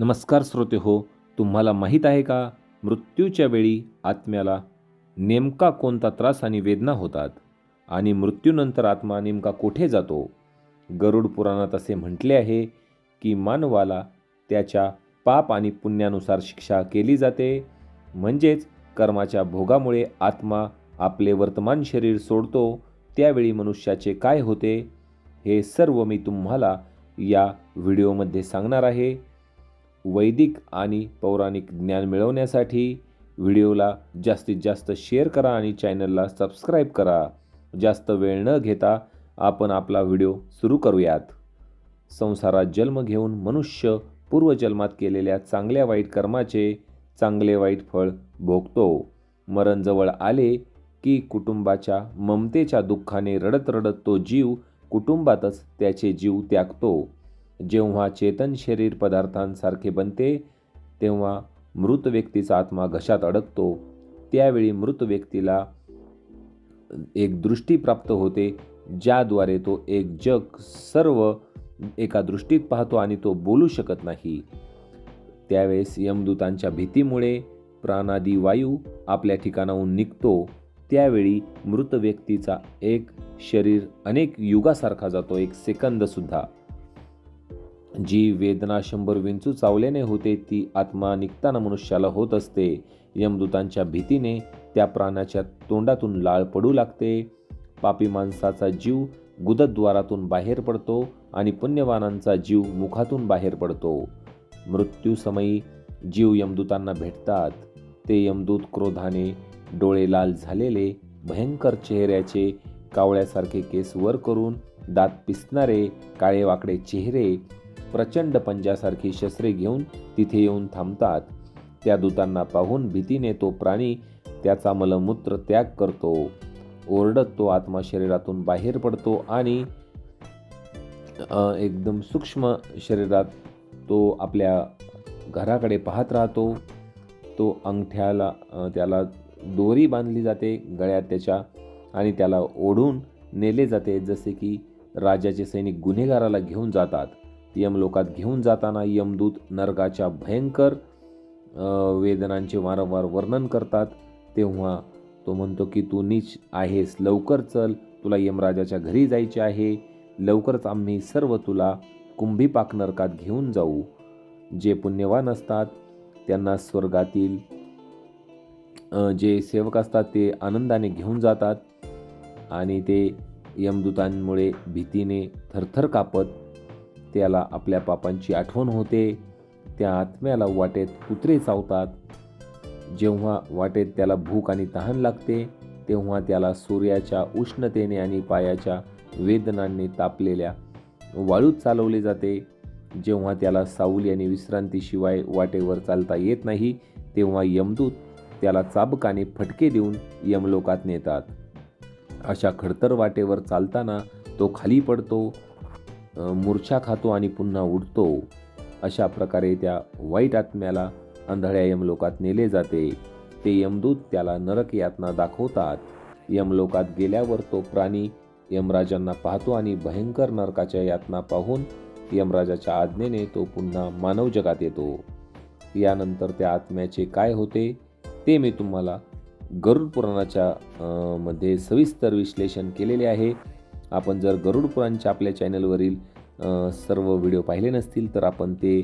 नमस्कार श्रोते हो तुम्हाला माहीत आहे का? मृत्यूच्या वेळी आत्म्याला नेमका कोणता त्रास आणि वेदना होतात आणि मृत्यूनंतर आत्मा नेमका कुठे जातो? गरुड पुराणात असे म्हटले आहे की मानवाला त्याच्या पाप आणि पुण्यानुसार शिक्षा केली जाते. म्हणजेच कर्माच्या भोगामुळे आत्मा आपले वर्तमान शरीर सोडतो. त्यावेळी मनुष्याचे काय होते? हे सर्व मी तुम्हाला या व्हिडिओमध्ये सांगणार आहे. वैदिक आणि पौराणिक ज्ञान मिळवण्यासाठी व्हिडिओला जास्तीत जास्त शेअर करा आणि चॅनलला सबस्क्राईब करा. जास्त वेळ न घेता आपण आपला व्हिडिओ सुरू करूयात. संसारात जन्म घेऊन मनुष्य पूर्वजन्मात केलेल्या चांगल्या वाईट कर्माचे चांगले वाईट फळ भोगतो. मरण जवळ आले की कुटुंबाच्या ममतेच्या दुःखाने रडत रडत तो जीव कुटुंबातच त्याचे जीव त्यागतो. जेव्हा चेतन शरीर पदार्थांसारखे बनते तेव्हा मृत व्यक्तीचा आत्मा घशात अडकतो. त्यावेळी मृत व्यक्तीला एक दृष्टी प्राप्त होते ज्याद्वारे तो एक जग सर्व एका दृष्टीत पाहतो आणि तो बोलू शकत नाही. त्यावेळेस यमदूतांच्या भीतीमुळे प्राणादी वायू आपल्या ठिकाणाहून निघतो. त्यावेळी मृत व्यक्तीचा एक शरीर अनेक युगासारखा जातो एक सेकंदसुद्धा जी वेदना शंभर विंचू चावल्याने होते ती आत्मा निघताना मनुष्याला होत असते. यमदूतांच्या भीतीने त्या प्राण्याच्या तोंडातून लाळ पडू लागते. पापी माणसाचा जीव गुदद्वारातून बाहेर पडतो आणि पुण्यवानांचा जीव मुखातून बाहेर पडतो. मृत्यूसमयी जीव यमदूतांना भेटतात. ते यमदूत क्रोधाने डोळे लाल झालेले भयंकर चेहऱ्याचे कावळ्यासारखे केस वर करून दात पिसणारे काळे वाकडे चेहरे प्रचंड पंजासारखी शस्त्रे घेऊन तिथे येऊन थांबतात. त्या दूतांना पाहून भीतीने तो प्राणी त्याचा मलमूत्र त्याग करतो. ओरडत तो आत्मा शरीरातून बाहेर पडतो आणि एकदम सूक्ष्म शरीरात तो आपल्या घराकडे पाहत राहतो. तो अंगठ्याला त्याला दोरी बांधली जाते गळ्यात त्याच्या आणि त्याला ओढून नेले जाते जसे की राजाचे सैनिक गुन्हेगाराला घेऊन जातात. यमलोकात घेऊन जाताना यमदूत नरकाच्या भयंकर वेदनांचे वारंवार वर्णन करतात. तेव्हा तो म्हणतो की तू नीच आहेस लवकर चल. तुला यमराजाच्या घरी जायचे आहे. लवकरच आम्ही सर्व तुला कुंभीपाक नरकात घेऊन जाऊ. जे पुण्यवान असतात त्यांना स्वर्गातील जे सेवक असतात ते आनंदाने घेऊन जातात आणि ते यमदूतांमुळे भीतीने थरथर कापत त्याला आपल्या पापांची आठवण होते. त्या आत्म्याला वाटेत कुत्रे चावतात. जेव्हा वाटेत त्याला भूक आणि तहान लागते तेव्हा त्याला सूर्याच्या उष्णतेने आणि पायाच्या वेदनांनी तापलेल्या वाळूत चालवले जाते. जेव्हा त्याला सावली आणि विश्रांतीशिवाय वाटेवर चालता येत नाही तेव्हा यमदूत त्याला चाबकाने फटके देऊन यमलोकात नेतात. अशा खडतर वाटेवर चालताना तो खाली पडतो मूर्छा खातो आणि पुन्हा उडतो. अशा प्रकारे त्या वाईट आत्म्याला आंधळ्या यमलोकात नेले जाते. ते यमदूत त्याला नरक यातना दाखवतात. यमलोकात गेल्यावर तो प्राणी यमराजांना पाहतो आणि भयंकर नरकाच्या यातना पाहून यमराजाच्या आज्ञेने तो पुन्हा मानव जगात येतो. यानंतर त्या आत्म्याचे काय होते ते मी तुम्हाला गरुड पुराणाच्या मध्ये सविस्तर विश्लेषण केलेले आहे. आपण जर गरुड पुराणचे आपल्या चॅनलवरील सर्व व्हिडिओ पाहिले नसतील तर आपण ते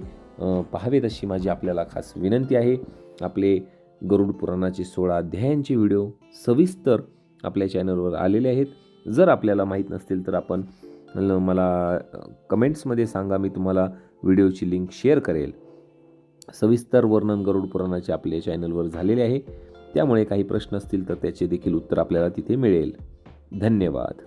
पाहावेत अशी माझी आपल्याला खास विनंती आहे. आपले गरुड पुराणाचे सोळा अध्यायांचे व्हिडिओ सविस्तर आपल्या चॅनलवर आलेले आहेत. जर आपल्याला माहीत नसतील तर आपण मला कमेंट्समध्ये सांगा मी तुम्हाला व्हिडिओची लिंक शेअर करेल. सविस्तर वर्णन गरुड पुराणाचे आपल्या चॅनलवर झालेले आहे. त्यामुळे काही प्रश्न असतील तर त्याचे देखील उत्तर आपल्याला तिथे मिळेल. धन्यवाद.